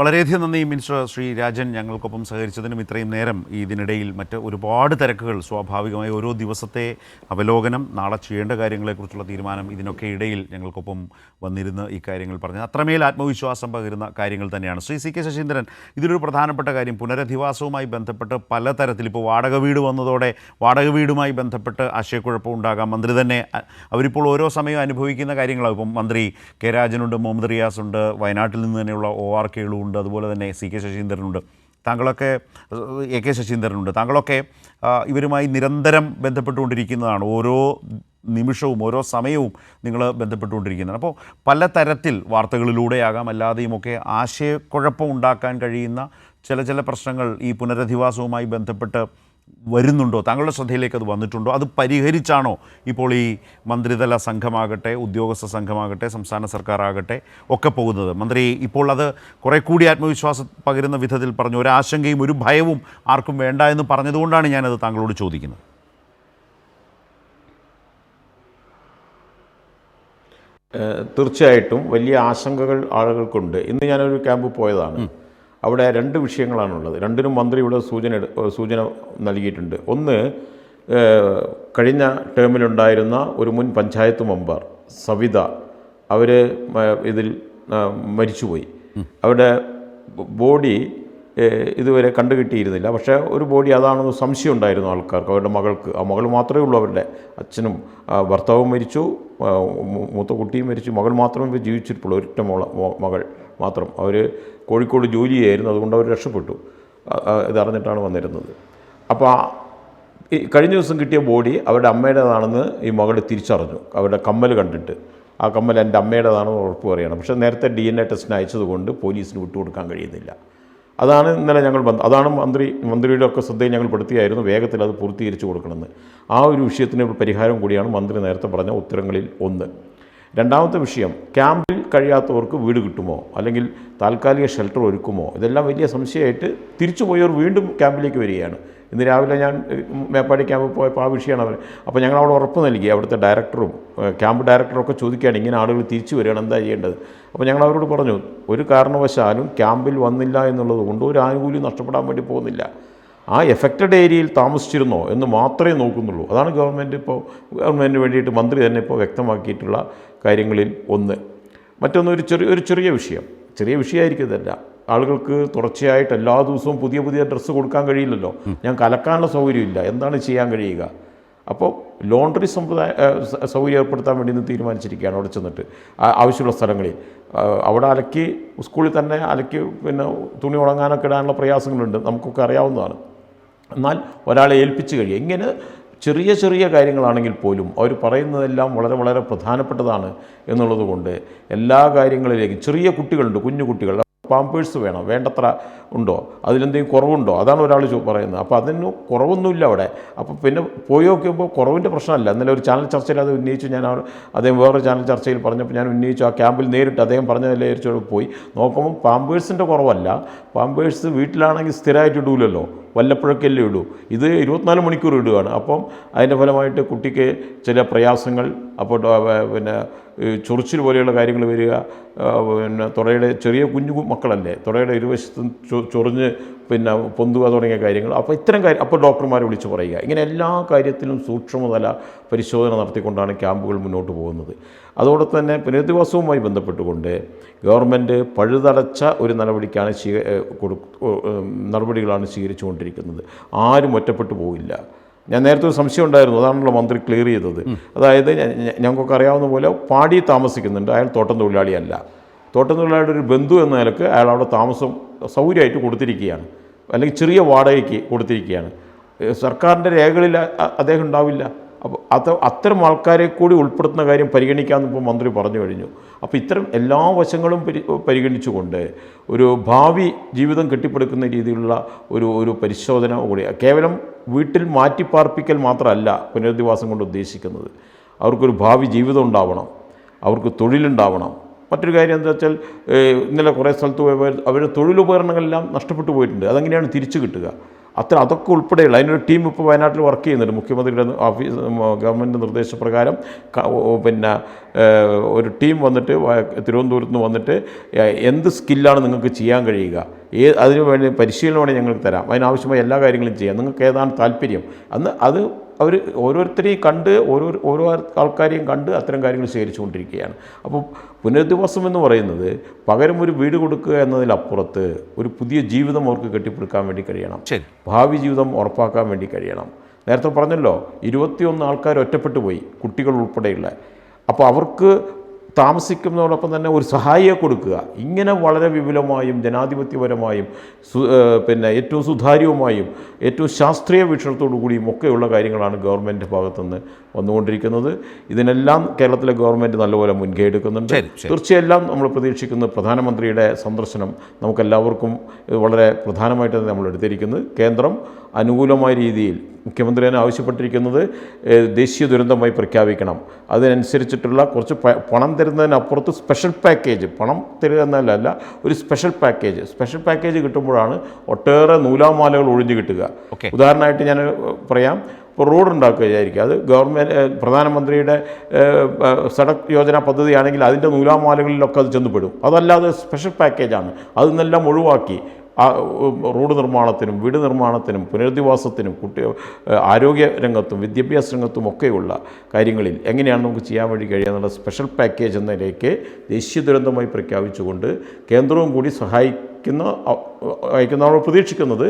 വളരെയധികം നന്ദി മിനിസ്റ്റർ ശ്രീ രാജൻ. ഞങ്ങൾക്കൊപ്പം സഹകരിച്ചതിനും ഇത്രയും നേരം ഇതിനിടയിൽ മറ്റ് ഒരുപാട് തിരക്കുകൾ സ്വാഭാവികമായി ഓരോ ദിവസത്തെ അവലോകനം നാളെ ചെയ്യേണ്ട കാര്യങ്ങളെക്കുറിച്ചുള്ള തീരുമാനം ഇതിനൊക്കെ ഇടയിൽ ഞങ്ങൾക്കൊപ്പം വന്നിരുന്ന് ഈ കാര്യങ്ങൾ പറഞ്ഞത് അത്രമേൽ ആത്മവിശ്വാസം പകരുന്ന കാര്യങ്ങൾ തന്നെയാണ്. ശ്രീ സി കെ ശശീന്ദ്രൻ ഇതിലൊരു പ്രധാനപ്പെട്ട കാര്യം പുനരധിവാസവുമായി ബന്ധപ്പെട്ട് പലതരത്തിൽ ഇപ്പോൾ വാടക വീട് വന്നതോടെ വാടക വീടുമായി ബന്ധപ്പെട്ട് ആശയക്കുഴപ്പം ഉണ്ടാകാം. മന്ത്രി തന്നെ അവരിപ്പോൾ ഓരോ സമയം അനുഭവിക്കുന്ന കാര്യങ്ങളാണ്. ഇപ്പം മന്ത്രി കെ രാജനുണ്ട് മുഹമ്മദ് റിയാസ് ഉണ്ട് വയനാട്ടിൽ നിന്ന് തന്നെയുള്ള ഒ ആർ കേളു ഉണ്ട്. അതുപോലെ തന്നെ സി കെ ശശീന്ദ്രനുണ്ട്. താങ്കളൊക്കെ എ കെ ശശീന്ദ്രനുണ്ട്. താങ്കളൊക്കെ ഇവരുമായി നിരന്തരം ബന്ധപ്പെട്ടുകൊണ്ടിരിക്കുന്നതാണ്. ഓരോ നിമിഷവും ഓരോ സമയവും നിങ്ങൾ ബന്ധപ്പെട്ടുകൊണ്ടിരിക്കുന്നതാണ്. അപ്പോൾ പല തരത്തിൽ വാർത്തകളിലൂടെയാകാം. അല്ലാതെയുമൊക്കെ ആശയക്കുഴപ്പം ഉണ്ടാക്കാൻ കഴിയുന്ന ചില ചില പ്രശ്നങ്ങൾ ഈ പുനരധിവാസവുമായി ബന്ധപ്പെട്ട് വരുന്നുണ്ടോ? താങ്കളുടെ ശ്രദ്ധയിലേക്ക് അത് വന്നിട്ടുണ്ടോ? അത് പരിഹരിച്ചാണോ ഇപ്പോൾ ഈ മന്ത്രിതല സംഘമാകട്ടെ ഉദ്യോഗസ്ഥ സംഘമാകട്ടെ സംസ്ഥാന സർക്കാർ ആകട്ടെ ഒക്കെ പോകുന്നത്? മന്ത്രി ഇപ്പോൾ അത് കുറെ കൂടി ആത്മവിശ്വാസം പകരുന്ന വിധത്തിൽ പറഞ്ഞു. ഒരു ആശങ്കയും ഒരു ഭയവും ആർക്കും വേണ്ട എന്ന് പറഞ്ഞതുകൊണ്ടാണ് ഞാനത് താങ്കളോട് ചോദിക്കുന്നത്. തീർച്ചയായിട്ടും വലിയ ആശങ്കകൾ ആളുകൾക്കുണ്ട്. ഇന്ന് ഞാനൊരു ക്യാമ്പ് പോയതാണ്. അവിടെ രണ്ട് വിഷയങ്ങളാണുള്ളത്. രണ്ടിനും മന്ത്രി ഇവിടെ സൂചന സൂചന നൽകിയിട്ടുണ്ട്. ഒന്ന് കഴിഞ്ഞ ടേമിലുണ്ടായിരുന്ന ഒരു മുൻ പഞ്ചായത്ത് മെമ്പർ സവിത അവർ ഇതിൽ മരിച്ചുപോയി. അവരുടെ ബോഡി ഇതുവരെ കണ്ടു കിട്ടിയിരുന്നില്ല പക്ഷേ ഒരു ബോഡി അതാണെന്ന് സംശയം ഉണ്ടായിരുന്നു ആൾക്കാർക്ക് അവരുടെ മകൾക്ക്. ആ മകൾ മാത്രമേ ഉള്ളൂ അവരുടെ അച്ഛനും. ഭർത്താവും മരിച്ചു മൂത്ത കുട്ടിയും മരിച്ചു. മകൾ മാത്രമേ ജീവിച്ചിട്ടുള്ളൂ ഒരൊറ്റ മോള മകൾ മാത്രം. അവർ കോഴിക്കോട് ജോലി ചെയ്യായിരുന്നു അതുകൊണ്ട് അവർ രക്ഷപ്പെട്ടു. ഇതറിഞ്ഞിട്ടാണ് വന്നിരുന്നത്. അപ്പോൾ ഈ കഴിഞ്ഞ ദിവസം കിട്ടിയ ബോഡി അവരുടെ അമ്മയുടേതാണെന്ന് ഈ മകൾ തിരിച്ചറിഞ്ഞു. അവരുടെ കമ്മൽ കണ്ടിട്ട്. ആ കമ്മൽ എന്റെ അമ്മയുടേതാണെന്ന് ഉറപ്പ് പറയണം പക്ഷേ നേരത്തെ ഡി എൻ എ ടെസ്റ്റിന് അയച്ചതുകൊണ്ട് പോലീസിന് വിട്ടുകൊടുക്കാൻ കഴിയുന്നില്ല. അതാണ് ഇന്നലെ ഞങ്ങൾ അതാണ് മന്ത്രി മന്ത്രിയുടെ ഒക്കെ ശ്രദ്ധയിൽ ഞങ്ങൾ പെടുത്തിയായിരുന്നു വേഗത്തിൽ അത് പൂർത്തീകരിച്ചു കൊടുക്കണമെന്ന്. ആ ഒരു വിഷയത്തിന് പരിഹാരം കൂടിയാണ് മന്ത്രി നേരത്തെ പറഞ്ഞ ഉത്തരങ്ങളിൽ ഒന്ന്. രണ്ടാമത്തെ വിഷയം ക്യാമ്പിൽ കഴിയാത്തവർക്ക് വീട് കിട്ടുമോ? അല്ലെങ്കിൽ താൽക്കാലിക ഷെൽട്ടർ ഒരുക്കുമോ? ഇതെല്ലാം വലിയ സംശയമായിട്ട് തിരിച്ചു പോയവർ വീണ്ടും ക്യാമ്പിലേക്ക് വരികയാണ്. ഇന്ന് രാവിലെ ഞാൻ മേപ്പാടി ക്യാമ്പിൽ പോയപ്പോൾ ആ വിഷയമാണ് അവർ അപ്പോൾ ഞങ്ങൾ അവിടെ ഉറപ്പ് നൽകി അവിടുത്തെ ഡയറക്ടറും ക്യാമ്പ് ഡയറക്ടറും ഒക്കെ ചോദിക്കുകയാണ് ഇങ്ങനെ ആളുകൾ തിരിച്ചു വരികയാണ് എന്താ ചെയ്യേണ്ടത്? അപ്പോൾ ഞങ്ങൾ അവരോട് പറഞ്ഞു ഒരു കാരണവശാലും ക്യാമ്പിൽ വന്നില്ല എന്നുള്ളത് കൊണ്ട് ഒരു ആനുകൂല്യം നഷ്ടപ്പെടാൻ വേണ്ടി പോകുന്നില്ല. ആ എഫക്റ്റഡ് ഏരിയയിൽ താമസിച്ചിരുന്നോ എന്ന് മാത്രമേ നോക്കുന്നുള്ളൂ. അതാണ് ഗവൺമെന്റ് ഇപ്പോൾ ഗവൺമെന്റിന് വേണ്ടിയിട്ട് മന്ത്രി തന്നെ ഇപ്പോൾ വ്യക്തമാക്കിയിട്ടുള്ള കാര്യങ്ങളിൽ ഒന്ന്. മറ്റൊന്ന് ഒരു ചെറിയ ഒരു ചെറിയ വിഷയം. ചെറിയ വിഷയമായിരിക്കും ഇതല്ല. ആളുകൾക്ക് തുടർച്ചയായിട്ട് എല്ലാ ദിവസവും പുതിയ പുതിയ ഡ്രസ്സ് കൊടുക്കാൻ കഴിയില്ലല്ലോ. ഞാൻ കലക്കാനുള്ള സൗകര്യമില്ല. എന്താണ് ചെയ്യാൻ കഴിയുക? അപ്പോൾ ലോണ്ടറി സമ്പ്രദായ സൗകര്യം ഏർപ്പെടുത്താൻ വേണ്ടി ഇന്ന് തീരുമാനിച്ചിരിക്കുകയാണ് അവിടെ ചെന്നിട്ട് ആവശ്യമുള്ള സ്ഥലങ്ങളിൽ. അവിടെ അലക്കി സ്കൂളിൽ തന്നെ അലക്കി പിന്നെ തുണി ഉണങ്ങാനൊക്കെ ഇടാനുള്ള പ്രയാസങ്ങളുണ്ട്. നമുക്കൊക്കെ അറിയാവുന്നതാണ്. എന്നാൽ ഒരാളെ ഏൽപ്പിച്ച് കഴിയുക. ഇങ്ങനെ ചെറിയ ചെറിയ കാര്യങ്ങളാണെങ്കിൽ പോലും അവർ പറയുന്നതെല്ലാം വളരെ വളരെ പ്രധാനപ്പെട്ടതാണ് എന്നുള്ളത് കൊണ്ട് എല്ലാ കാര്യങ്ങളിലേക്കും ചെറിയ കുട്ടികളുണ്ട് കുഞ്ഞു കുട്ടികൾ. പാമ്പേഴ്സ് വേണം വേണ്ടത്ര ഉണ്ടോ? അതിലെന്തെങ്കിലും കുറവുണ്ടോ? അതാണ് ഒരാൾ പറയുന്നത്. അപ്പോൾ അതിന് കുറവൊന്നുമില്ല അവിടെ. അപ്പോൾ പിന്നെ പോയി നോക്കുമ്പോൾ കുറവിന്റെ പ്രശ്നമല്ല. ഇന്നലെ ഒരു ചാനൽ ചർച്ചയിൽ അത് ഉന്നയിച്ചു. ഞാൻ അദ്ദേഹം വേറൊരു ചാനൽ ചർച്ചയിൽ പറഞ്ഞപ്പോൾ ഞാൻ ഉന്നയിച്ചു. ആ ക്യാമ്പിൽ നേരിട്ട് അദ്ദേഹം പറഞ്ഞതല്ലേ വിചാരിച്ചോട് പോയി. നോക്കുമ്പോൾ പാമ്പേഴ്സിന്റെ കുറവല്ല. പാമ്പേഴ്സ് വീട്ടിലാണെങ്കിൽ സ്ഥിരമായിട്ട് ഇടൂലല്ലോ. വല്ലപ്പോഴൊക്കെയല്ലേ ഇടൂ. ഇത് ഇരുപത്തിനാല് മണിക്കൂർ ഇടുകയാണ്. അപ്പം അതിന്റെ ഫലമായിട്ട് കുട്ടിക്ക് ചില പ്രയാസങ്ങൾ അപ്പോൾ പിന്നെ ചൊറിച്ചിൽ പോലെയുള്ള കാര്യങ്ങൾ വരിക പിന്നെ തുടയുടെ ചെറിയ കുഞ്ഞു മക്കളല്ലേ തുടയുടെ ഇരുവശത്തും ചൊറിഞ്ഞ് പിന്നെ പൊന്തുക തുടങ്ങിയ കാര്യങ്ങൾ. അപ്പോൾ ഇത്തരം കാര്യം അപ്പോൾ ഡോക്ടർമാരെ വിളിച്ച് പറയുക. ഇങ്ങനെ എല്ലാ കാര്യത്തിലും സൂക്ഷ്മതല പരിശോധന നടത്തിക്കൊണ്ടാണ് ക്യാമ്പുകൾ മുന്നോട്ട് പോകുന്നത്. അതോടെ തന്നെ പുനരധിവാസവുമായി ബന്ധപ്പെട്ടുകൊണ്ട് ഗവൺമെന്റ് പഴുതടച്ച ഒരു നടപടിക്കാണ് സ്വീക കൊടു- നടപടികളാണ് സ്വീകരിച്ചുകൊണ്ടിരിക്കുന്നത്. ആരും ഒറ്റപ്പെട്ടു പോകില്ല ഞാൻ നേരത്തെ ഒരു സംശയം ഉണ്ടായിരുന്നു. അതാണല്ലോ മന്ത്രി ക്ലിയർ ചെയ്തത്. അതായത് ഞങ്ങൾക്കൊക്കെ അറിയാവുന്ന പോലെ പാടി താമസിക്കുന്നുണ്ട്. അയാൾ തോട്ടം തൊഴിലാളിയല്ല. തോട്ടം തൊഴിലാളിയുടെ ഒരു ബന്ധു എന്ന നിലയ്ക്ക് അയാൾ അവിടെ താമസം സൗകര്യമായിട്ട് കൊടുത്തിരിക്കുകയാണ്. അല്ലെങ്കിൽ ചെറിയ വാടകയ്ക്ക് കൊടുത്തിരിക്കുകയാണ്. സർക്കാരിന്റെ രേഖകളിൽ അദ്ദേഹം ഉണ്ടാവില്ല. അപ്പോൾ അത് അത്തരം ആൾക്കാരെ കൂടി ഉൾപ്പെടുത്തുന്ന കാര്യം പരിഗണിക്കാമെന്ന് ഇപ്പോൾ മന്ത്രി പറഞ്ഞു കഴിഞ്ഞു. അപ്പോൾ ഇത്തരം എല്ലാ വശങ്ങളും പരി പരിഗണിച്ചുകൊണ്ട് ഒരു ഭാവി ജീവിതം കെട്ടിപ്പടുക്കുന്ന രീതിയിലുള്ള ഒരു ഒരു പരിശോധന കൂടി കേവലം വീട്ടിൽ മാറ്റിപ്പാർപ്പിക്കൽ മാത്രമല്ല പുനരധിവാസം കൊണ്ട് ഉദ്ദേശിക്കുന്നത്. അവർക്കൊരു ഭാവി ജീവിതം ഉണ്ടാവണം അവർക്ക് തൊഴിലുണ്ടാവണം. മറ്റൊരു കാര്യം എന്താ വെച്ചാൽ ഇന്നലെ കുറേ സ്ഥലത്ത് പോയപ്പോൾ അവരുടെ തൊഴിലുപകരണങ്ങളെല്ലാം നഷ്ടപ്പെട്ടു പോയിട്ടുണ്ട്. അതെങ്ങനെയാണ് തിരിച്ചു കിട്ടുക? അത്ര അതൊക്കെ ഉൾപ്പെടെയുള്ള അതിനൊരു ടീം ഇപ്പോൾ വയനാട്ടിൽ വർക്ക് ചെയ്യുന്നുണ്ട്. മുഖ്യമന്ത്രിയുടെ ഓഫീസ് ഗവൺമെന്റ് നിർദ്ദേശപ്രകാരം പിന്നെ ഒരു ടീം വന്നിട്ട് തിരുവനന്തപുരത്ത് നിന്ന് വന്നിട്ട് എന്ത് സ്കില്ലാണ് നിങ്ങൾക്ക് ചെയ്യാൻ കഴിയുക? ഏ അതിന് വേണ്ടി പരിശീലനം വേണമെങ്കിൽ ഞങ്ങൾക്ക് തരാം. അതിനാവശ്യമായ എല്ലാ കാര്യങ്ങളും ചെയ്യാം. നിങ്ങൾക്ക് ഏതാണ് താല്പര്യം? അന്ന് അത് അവർ ഓരോരുത്തരെയും കണ്ട് ഓരോ ഓരോ ആൾക്കാരെയും കണ്ട് അത്തരം കാര്യങ്ങൾ ശേഖരിച്ചുകൊണ്ടിരിക്കുകയാണ്. അപ്പോൾ പുനരധിവാസം എന്ന് പറയുന്നത് പകരം ഒരു വീട് കൊടുക്കുക എന്നതിലപ്പുറത്ത് ഒരു പുതിയ ജീവിതം അവർക്ക് കെട്ടിപ്പടുക്കാൻ വേണ്ടി കഴിയണം. ശരി. ഭാവി ജീവിതം ഉറപ്പാക്കാൻ വേണ്ടി കഴിയണം. നേരത്തെ പറഞ്ഞല്ലോ ഇരുപത്തിയൊന്ന് ആൾക്കാർ ഒറ്റപ്പെട്ടു പോയി കുട്ടികൾ ഉൾപ്പെടെയുള്ള. അപ്പോൾ അവർക്ക് താമസിക്കുന്നതോടൊപ്പം തന്നെ ഒരു സഹായിയെ കൊടുക്കുക. ഇങ്ങനെ വളരെ വിപുലമായും ജനാധിപത്യപരമായും പിന്നെ ഏറ്റവും സുതാര്യവുമായും ഏറ്റവും ശാസ്ത്രീയ വീക്ഷണത്തോടു കൂടിയും ഒക്കെയുള്ള കാര്യങ്ങളാണ് ഗവൺമെന്റ് ഭാഗത്തുനിന്ന് വന്നുകൊണ്ടിരിക്കുന്നത്. ഇതിനെല്ലാം കേരളത്തിലെ ഗവൺമെന്റ് നല്ലപോലെ മുൻകൈ എടുക്കുന്നുണ്ട് ശരി. നമ്മൾ പ്രതീക്ഷിക്കുന്ന പ്രധാനമന്ത്രിയുടെ സന്ദർശനം നമുക്കെല്ലാവർക്കും വളരെ പ്രധാനമായിട്ട് നമ്മൾ എടുത്തിരിക്കുന്നത് കേന്ദ്രം അനുകൂലമായ രീതിയിൽ മുഖ്യമന്ത്രി തന്നെ ആവശ്യപ്പെട്ടിരിക്കുന്നത് ദേശീയ ദുരന്തമായി പ്രഖ്യാപിക്കണം. അതിനനുസരിച്ചിട്ടുള്ള കുറച്ച് പണം തരുന്നതിനപ്പുറത്ത് സ്പെഷ്യൽ പാക്കേജ് പണം തരിക എന്നല്ല ഒരു സ്പെഷ്യൽ പാക്കേജ്. സ്പെഷ്യൽ പാക്കേജ് കിട്ടുമ്പോഴാണ് ഒട്ടേറെ നൂലാമാലകൾ ഒഴിഞ്ഞു കിട്ടുക. ഓക്കെ. ഉദാഹരണമായിട്ട് ഞാൻ പറയാം ഇപ്പോൾ റോഡ് ഉണ്ടാക്കുക വിചാരിക്കുക. അത് ഗവൺമെന്റ് പ്രധാനമന്ത്രിയുടെ സഡക് യോജന പദ്ധതിയാണെങ്കിൽ അതിന്റെ നൂലാമാലകളിലൊക്കെ അത് ചെന്നുപെടും. അതല്ലാതെ സ്പെഷ്യൽ പാക്കേജാണ്. അതിൽ നിന്നെല്ലാം ഒഴിവാക്കി ആ റോഡ് നിർമ്മാണത്തിനും വീട് നിർമ്മാണത്തിനും പുനരധിവാസത്തിനും കുട്ടി ആരോഗ്യ രംഗത്തും വിദ്യാഭ്യാസ രംഗത്തും ഒക്കെയുള്ള കാര്യങ്ങളിൽ എങ്ങനെയാണ് നമുക്ക് ചെയ്യാൻ വേണ്ടി കഴിയുക സ്പെഷ്യൽ പാക്കേജ് എന്ന നിലയ്ക്ക് ദേശീയ ദുരന്തമായി പ്രഖ്യാപിച്ചുകൊണ്ട് കേന്ദ്രവും കൂടി സഹായിക്കുന്ന അയക്കുന്ന നമ്മൾ പ്രതീക്ഷിക്കുന്നത്